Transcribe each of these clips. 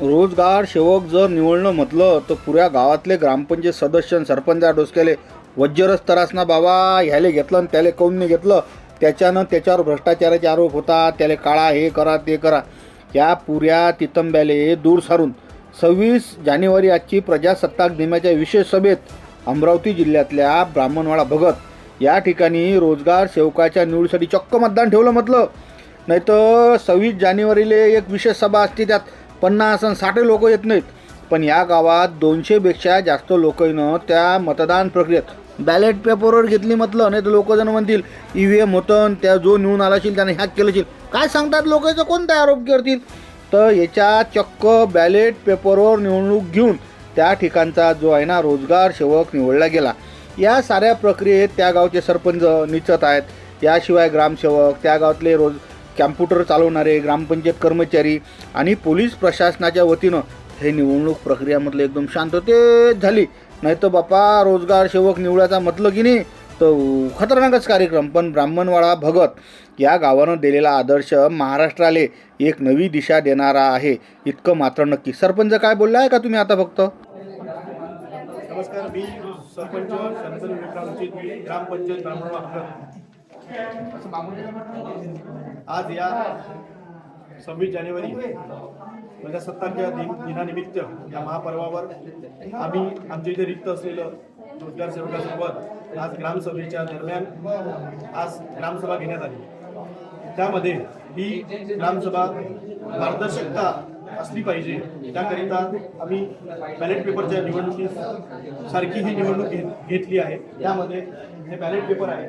रोजगार सेवक जर निवडणं म्हटलं तर पुऱ्या गावातले ग्रामपंचायत सदस्य आणि सरपंच डोसक्याले वज्रच तरासना बाबा ह्याले घेतलं आणि त्याले काऊन नाही घेतलं? त्याच्यानं त्याच्यावर भ्रष्टाचाराचे आरोप होता त्याले काळा हे करा ते करा. या पुऱ्या तितंब्याले दूर सारून सव्वीस जानेवारी आजची प्रजासत्ताक दिनाच्या विशेष सभेत अमरावती जिल्ह्यातल्या ब्राह्मणवाडा भगत या ठिकाणी रोजगार सेवकाच्या निवडीसाठी चक्क मतदान ठेवलं म्हटलं. नाही तर सव्वीस जानेवारीला एक विशेष सभा असते त्यात पन्नास आणि साठ लोक येत नाहीत. पण या गावात दोनशेपेक्षा जास्त लोकांनं त्या मतदान प्रक्रियेत. बॅलेट पेपरवर घेतली म्हटलं नाही तर लोक जण म्हणतील ई व्ही एम होतं त्या जो निवडून आला असेल त्याने हॅक केलं असेल काय सांगतात लोकांचं कोणता आरोप करतील? तर याच्या चक्क बॅलेट पेपरवर निवडणूक घेऊन त्या ठिकाणचा जो आहे ना रोजगार सेवक निवडला गेला. या साऱ्या प्रक्रियेत त्या गावचे सरपंच निचत आहेत. याशिवाय ग्रामसेवक त्या गावातले रोज कॅम्प्युटर चालवणारे ग्रामपंचायत कर्मचारी आणि पोलीस प्रशासनाच्या वतीनं हे निवडणूक प्रक्रियामधलं एकदम शांततेत झाली. नाही तर बापा रोजगार सेवक निवडायचा म्हटलं की नाही तर खतरनाकच कार्यक्रम. पण ब्राह्मणवाडा भगत या गावानं दिलेला आदर्श महाराष्ट्राले एक नवी दिशा देणारा आहे इतकं मात्र नक्की. सरपंच काय बोलला आहे का तुम्ही आता फक्त? नमस्कार मी सरपंच ग्रामपंचायत आज या सव्वीस जानेवारी प्रजासत्ताकच्या दिन दिनानिमित्त या महापर्वावर आम्ही आमच्या इथे रिक्त असलेलं रोजगार सेवकासोबत आज ग्रामसभेच्या दरम्यान आज ग्रामसभा घेण्यात आली. त्यामध्ये ही ग्रामसभा पारदर्शकता असली पाहिजे. त्याकरिता आम्ही बॅलेट पेपरच्या निवडणुकी सारखी ही निवडणूक घेत घेतली आहे. त्यामध्ये हे बॅलेट पेपर आहे.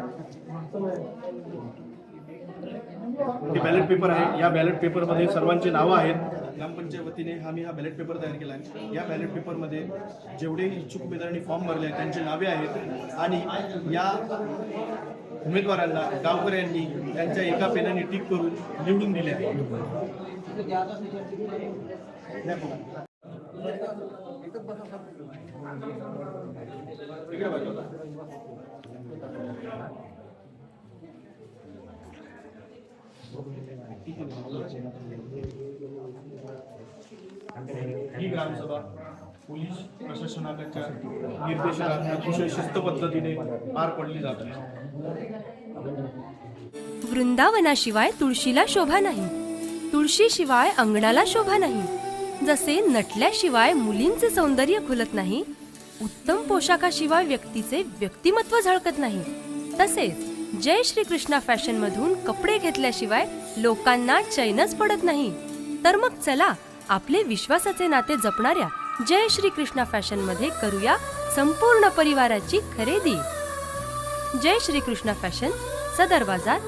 हे बॅलेट पेपर आहे. या बॅलेट पेपरमध्ये सर्वांची नावं आहेत. ग्रामपंचायत वतीने आम्ही हा बॅलेट पेपर तयार केला आहे. या बॅलेट पेपरमध्ये जेवढे इच्छुक उमेदवारांनी फॉर्म भरले आहेत त्यांची नावे आहेत. आणि या उमेदवारांना गावकऱ्यांनी त्यांच्या एका पेनाने टिक करून निवडून दिले. आहे ही ग्रामसभा पोलीस प्रशासनाच्या निर्देशनात अतिशय शिस्त पद्धतीने पार पडली जात आहे वृंदावनाशिवाय तुळशीला शोभा नाही. तुळशीशिवाय अंगणाला शोभा नाही. जसे नटल्याशिवाय मुलींचे सौंदर्य खुलत नाही उत्तम पोशाखाशिवाय व्यक्तीचे व्यक्तिमत्व झळकत नाही. तसेच जय श्री कृष्णा फॅशन मधून कपडे घेतल्याशिवाय लोकांना चैनच पडत नाही. तर मग चला आपले विश्वासाचे नाते जपणाऱ्या जय श्री कृष्णा फॅशनमध्ये करूया संपूर्ण परिवाराची खरेदी. जय श्री कृष्णा फॅशन सदर बाजार